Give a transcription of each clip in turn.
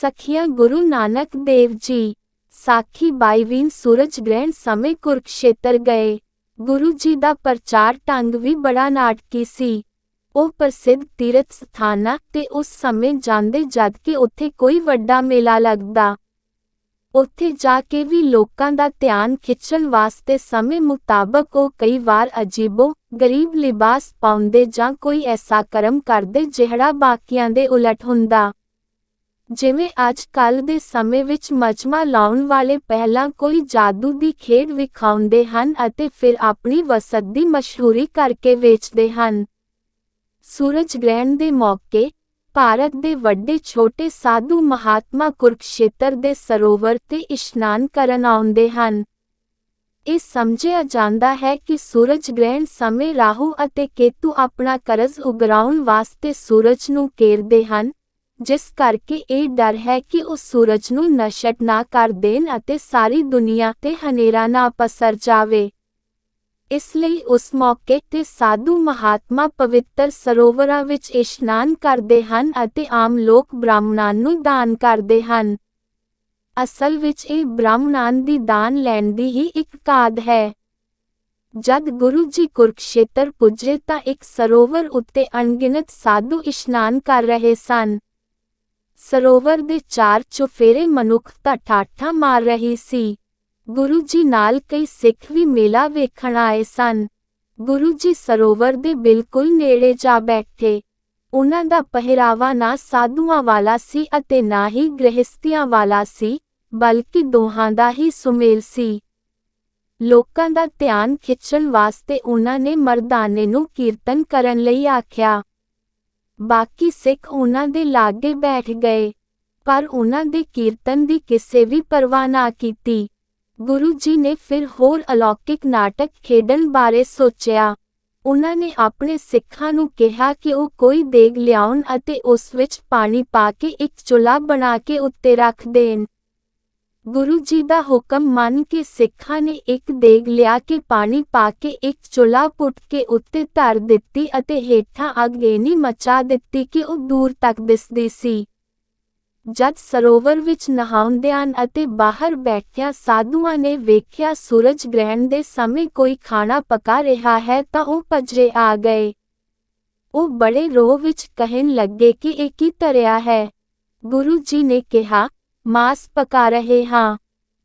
ਸਖੀਆਂ ਗੁਰੂ ਨਾਨਕ ਦੇਵ ਜੀ, ਸਾਖੀ 22ਵੀਂ ਸੂਰਜ ਗ੍ਰਹਿਣ ਸਮੇਂ ਕੁਰਕਸ਼ੇਤਰ ਗਏ। ਗੁਰੂ ਜੀ ਦਾ ਪ੍ਰਚਾਰ ਢੰਗ ਵੀ ਬੜਾ ਨਾਟਕੀ ਸੀ। ਉਹ ਪ੍ਰਸਿੱਧ ਤੀਰਥ ਸਥਾਨਾਂ ਤੇ ਉਸ ਸਮੇਂ ਜਾਂਦੇ ਜਦ ਕਿ ਉੱਥੇ ਕੋਈ ਵੱਡਾ ਮੇਲਾ ਲੱਗਦਾ। ਉੱਥੇ ਜਾ ਕੇ ਵੀ ਲੋਕਾਂ ਦਾ ਧਿਆਨ ਖਿੱਚਣ ਵਾਸਤੇ ਸਮੇਂ ਮੁਤਾਬਕ ਉਹ ਕਈ ਵਾਰ ਅਜੀਬੋ, ਗਰੀਬ ਲਿਬਾਸ ਪਾਉਂਦੇ ਜਾਂ ਕੋਈ ਐਸਾ ਕਰਮ ਕਰਦੇ ਜਿਹੜਾ ਬਾਕੀਆਂ ਦੇ ਉਲਟ ਹੁੰਦਾ। ਜਿਵੇਂ ਅੱਜ ਕੱਲ ਦੇ ਸਮੇਂ ਵਿੱਚ ਮਜਮਾ ਲਾਉਣ ਵਾਲੇ ਪਹਿਲਾਂ ਕੋਈ ਜਾਦੂ ਦੀ ਖੇਡ ਵਿਖਾਉਂਦੇ ਹਨ ਅਤੇ ਫਿਰ ਆਪਣੀ ਵਸਤ ਦੀ ਮਸ਼ਹੂਰੀ ਕਰਕੇ ਵੇਚਦੇ ਹਨ। ਸੂਰਜ ਗ੍ਰਹਿਣ ਦੇ ਮੌਕੇ ਭਾਰਤ ਦੇ ਵੱਡੇ ਛੋਟੇ ਸਾਧੂ ਮਹਾਤਮਾ ਕੁਰਕਸ਼ੇਤਰ ਦੇ ਸਰੋਵਰ ਤੇ ਇਸ਼ਨਾਨ ਕਰਨ ਆਉਂਦੇ ਹਨ। ਇਹ ਸਮਝਿਆ ਜਾਂਦਾ ਹੈ ਕਿ ਸੂਰਜ ਗ੍ਰਹਿਣ ਸਮੇਂ ਰਾਹੂ ਅਤੇ ਕੇਤੂ ਆਪਣਾ ਕਰਜ਼ ਉਗਰਾਉਣ ਵਾਸਤੇ ਸੂਰਜ ਨੂੰ ਘੇਰਦੇ ਹਨ ਜਿਸ ਕਰਕੇ ਇਹ ਡਰ ਹੈ ਕਿ ਉਹ ਸੂਰਜ ਨੂੰ ਨਸ਼ਟ ਨਾ ਕਰ ਦੇਣ ਅਤੇ ਸਾਰੀ ਦੁਨੀਆ ਤੇ ਹਨੇਰਾ ਨਾ ਪਸਰ ਜਾਵੇ। ਇਸ ਲਈ ਉਸ ਮੌਕੇ ਤੇ ਸਾਧੂ ਮਹਾਤਮਾ ਪਵਿੱਤਰ ਸਰੋਵਰਾਂ ਵਿੱਚ ਇਸ਼ਨਾਨ ਕਰਦੇ ਹਨ ਅਤੇ ਆਮ ਲੋਕ ਬ੍ਰਾਹਮਣਾਂ ਨੂੰ ਦਾਨ ਕਰਦੇ ਹਨ। ਅਸਲ ਵਿੱਚ ਇਹ ਬ੍ਰਾਹਮਣਾਂ ਦੀ ਦਾਨ ਲੈਣ ਦੀ ਹੀ ਇੱਕ ਕਾਦ ਹੈ। ਜਦ ਗੁਰੂ ਜੀ ਕੁਰਕਸ਼ੇਤਰ ਪੁੱਜੇ ਤਾਂ ਇੱਕ ਸਰੋਵਰ ਉੱਤੇ ਅਣਗਿਣਤ ਸਾਧੂ ਇਸ਼ਨਾਨ ਕਰ ਰਹੇ ਸਨ। ਸਰੋਵਰ ਦੇ ਚਾਰ ਚੁਫੇਰੇ ਮਨੁੱਖਤਾ ਠਾਠਾ ਮਾਰ ਰਹੀ ਸੀ। ਗੁਰੂ ਜੀ ਨਾਲ ਕਈ ਸਿੱਖ ਵੀ ਮੇਲਾ ਵੇਖਣ ਆਏ ਸਨ। ਗੁਰੂ ਜੀ ਸਰੋਵਰ ਦੇ ਬਿਲਕੁਲ ਨੇੜੇ ਜਾ ਬੈਠੇ। ਉਹਨਾਂ ਦਾ ਪਹਿਰਾਵਾ ਨਾ ਸਾਧੂਆਂ ਵਾਲਾ ਸੀ ਅਤੇ ਨਾ ਹੀ ਗ੍ਰਹਿਸਤੀਆਂ ਵਾਲਾ ਸੀ, ਬਲਕਿ ਦੋਹਾਂ ਦਾ ਹੀ ਸੁਮੇਲ ਸੀ। ਲੋਕਾਂ ਦਾ ਧਿਆਨ ਖਿੱਚਣ ਵਾਸਤੇ ਉਹਨਾਂ ਨੇ ਮਰਦਾਨੇ ਨੂੰ ਕੀਰਤਨ ਕਰਨ ਲਈ ਆਖਿਆ। ਬਾਕੀ ਸਿੱਖ ਉਹਨਾਂ ਦੇ ਲਾਗੇ ਬੈਠ ਗਏ, ਪਰ ਉਹਨਾਂ ਦੇ ਕੀਰਤਨ ਦੀ ਕਿਸੇ ਵੀ ਪਰਵਾਹ ਨਾ ਕੀਤੀ। ਗੁਰੂ ਜੀ ਨੇ ਫਿਰ ਹੋਰ ਅਲੌਕਿਕ ਨਾਟਕ ਖੇਡਣ ਬਾਰੇ ਸੋਚਿਆ। ਉਹਨਾਂ ਨੇ ਆਪਣੇ ਸਿੱਖਾਂ ਨੂੰ ਕਿਹਾ ਕਿ ਉਹ ਕੋਈ ਦੇਗ ਲਿਆਉਣ ਅਤੇ ਉਸ ਵਿੱਚ ਪਾਣੀ ਪਾ ਕੇ ਇੱਕ ਚੁੱਲ੍ਹਾ ਬਣਾ ਕੇ ਉੱਤੇ ਰੱਖ ਦੇਣ। ਗੁਰੂ ਜੀ ਦਾ ਹੁਕਮ ਮੰਨ ਕੇ ਸਿੱਖਾਂ ਨੇ ਇੱਕ ਦੇਗ ਲਿਆ ਕੇ ਪਾਣੀ ਪਾ ਕੇ, ਇੱਕ ਚੁੱਲ੍ਹਾ ਪੁੱਟ ਕੇ ਉੱਤੇ ਧਰ ਦਿੱਤੀ ਅਤੇ ਹੇਠਾਂ ਅੱਗ ਇੰਨੀ ਮਚਾ ਦਿੱਤੀ ਕਿ ਉਹ ਦੂਰ ਤੱਕ ਦਿਸਦੀ ਸੀ। ਜਦ ਸਰੋਵਰ ਵਿੱਚ ਨਹਾਉਂਦਿਆਂ ਅਤੇ ਬਾਹਰ ਬੈਠਿਆਂ ਸਾਧੂਆਂ ਨੇ ਵੇਖਿਆ ਸੂਰਜ ਗ੍ਰਹਿਣ ਦੇ ਸਮੇਂ ਕੋਈ ਖਾਣਾ ਪਕਾ ਰਿਹਾ ਹੈ ਤਾਂ ਉਹ ਭਜਰੇ ਆ ਗਏ। ਉਹ ਬੜੇ ਰੋਹ ਵਿੱਚ ਕਹਿਣ ਲੱਗੇ ਕਿ ਇਹ ਕੀ ਤਰਿਆ ਹੈ? ਗੁਰੂ ਜੀ ਨੇ ਕਿਹਾ ਮਾਸ ਪਕਾ ਰਹੇ ਹਾਂ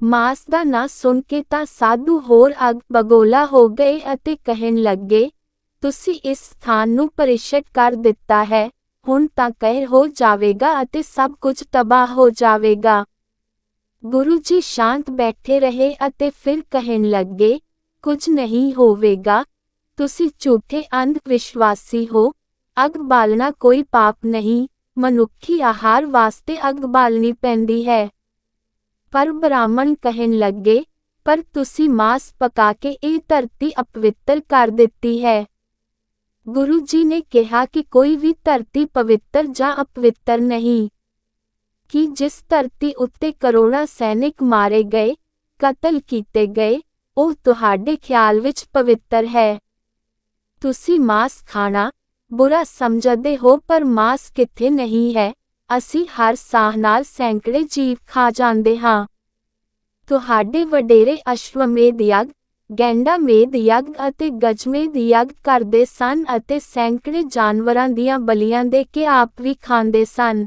ਮਾਸ ਦਾ ਨਾਂ ਸੁਣ ਕੇ ਤਾਂ ਸਾਧੂ ਹੋਰ ਅਗ ਬਗੋਲਾ ਹੋ ਗਏ ਅਤੇ ਕਹਿਣ ਲੱਗੇ ਤੁਸੀਂ ਇਸ ਸਥਾਨ ਨੂੰ ਪਰਿਸ਼ਟ ਕਰ ਦਿੱਤਾ ਹੈ ਹੁਣ ਤਾਂ ਕਹਿਰ ਹੋ ਜਾਵੇਗਾ ਅਤੇ ਸਭ ਕੁਝ ਤਬਾਹ ਹੋ ਜਾਵੇਗਾ ਗੁਰੂ ਜੀ ਸ਼ਾਂਤ ਬੈਠੇ ਰਹੇ ਅਤੇ ਫਿਰ ਕਹਿਣ ਲੱਗੇ ਕੁਝ ਨਹੀਂ ਹੋਵੇਗਾ ਤੁਸੀਂ ਝੂਠੇ ਅੰਧ ਵਿਸ਼ਵਾਸੀ ਹੋ ਅਗ ਬਾਲਣਾ ਕੋਈ ਪਾਪ ਨਹੀਂ ਮਨੁੱਖੀ ਆਹਾਰ ਵਾਸਤੇ ਅਗ ਬਾਲਣੀ ਪੈਂਦੀ ਹੈ। ਪਰ ਬ੍ਰਾਹਮਣ ਕਹਿਣ ਲੱਗੇ, ਪਰ ਤੁਸੀਂ ਮਾਸ ਪਕਾ ਕੇ ਇਹ ਧਰਤੀ ਅਪਵਿੱਤਰ ਕਰ ਦਿੱਤੀ ਹੈ। ਗੁਰੂ ਜੀ ਨੇ ਕਿਹਾ ਕਿ ਕੋਈ ਵੀ ਧਰਤੀ ਪਵਿੱਤਰ ਜਾਂ ਅਪਵਿੱਤਰ ਨਹੀਂ। ਕਿ ਜਿਸ ਧਰਤੀ ਉੱਤੇ ਕਰੋੜਾਂ ਸੈਨਿਕ ਮਾਰੇ ਗਏ, ਕਤਲ ਕੀਤੇ ਗਏ, ਉਹ ਤੁਹਾਡੇ ਖਿਆਲ ਵਿੱਚ ਪਵਿੱਤਰ ਹੈ। ਤੁਸੀਂ ਮਾਸ ਖਾਣਾ ਬੁਰਾ ਸਮਝਦੇ ਹੋ, ਪਰ ਮਾਸ ਕਿੱਥੇ ਨਹੀਂ ਹੈ? ਅਸੀਂ ਹਰ ਸਾਹ ਨਾਲ ਸੈਂਕੜੇ ਜੀਵ ਖਾ ਜਾਂਦੇ ਹਾਂ। ਤੁਹਾਡੇ ਵਡੇਰੇ ਅਸ਼ਵਮੇਧ ਯਗ, ਗੈਂਡਾ ਮੇਦ ਅਤੇ ਗਜਮੇਦ ਯਗ ਕਰਦੇ ਸਨ ਅਤੇ ਸੈਂਕੜੇ ਜਾਨਵਰਾਂ ਦੀਆਂ ਬਲੀਆਂ ਦੇ ਕੇ ਆਪ ਵੀ ਖਾਂਦੇ ਸਨ।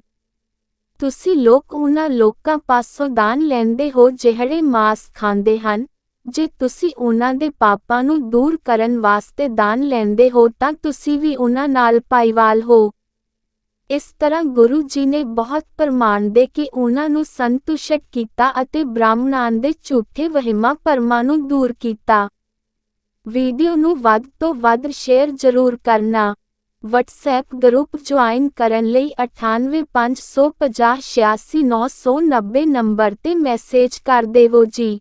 ਤੁਸੀਂ ਲੋਕ ਉਹਨਾਂ ਲੋਕਾਂ ਪਾਸੋਂ ਦਾਨ ਲੈਂਦੇ ਹੋ, ਜਿਹੜੇ ਮਾਸ ਖਾਂਦੇ ਹਨ। ਜੇ ਤੁਸੀਂ ਉਹਨਾਂ ਦੇ ਪਾਪਾਂ ਨੂੰ ਦੂਰ ਕਰਨ ਵਾਸਤੇ ਦਾਨ ਲੈਂਦੇ ਹੋ ਤਾਂ ਤੁਸੀਂ ਵੀ ਉਹਨਾਂ ਨਾਲ ਪਾਈਵਾਲ ਹੋ। ਇਸ ਤਰ੍ਹਾਂ ਗੁਰੂ ਜੀ ਨੇ ਬਹੁਤ ਪ੍ਰਮਾਣ ਦੇ ਕੇ ਉਹਨਾਂ ਨੂੰ ਸੰਤੁਸ਼ਟ ਕੀਤਾ ਅਤੇ ਬ੍ਰਾਹਮਣਾਂ ਦੇ ਝੂਠੇ ਵਹਿਮਾਂ ਭਰਮਾਂ ਨੂੰ ਦੂਰ ਕੀਤਾ। ਵੀਡੀਓ ਨੂੰ ਵੱਧ ਤੋਂ ਵੱਧ ਸ਼ੇਅਰ ਜ਼ਰੂਰ ਕਰਨਾ। WhatsApp ਗਰੁੱਪ ਜੁਆਇਨ ਕਰਨ ਲਈ 9850586990 ਨੰਬਰ ਤੇ ਮੈਸੇਜ ਕਰ ਦੇਵੋ ਜੀ।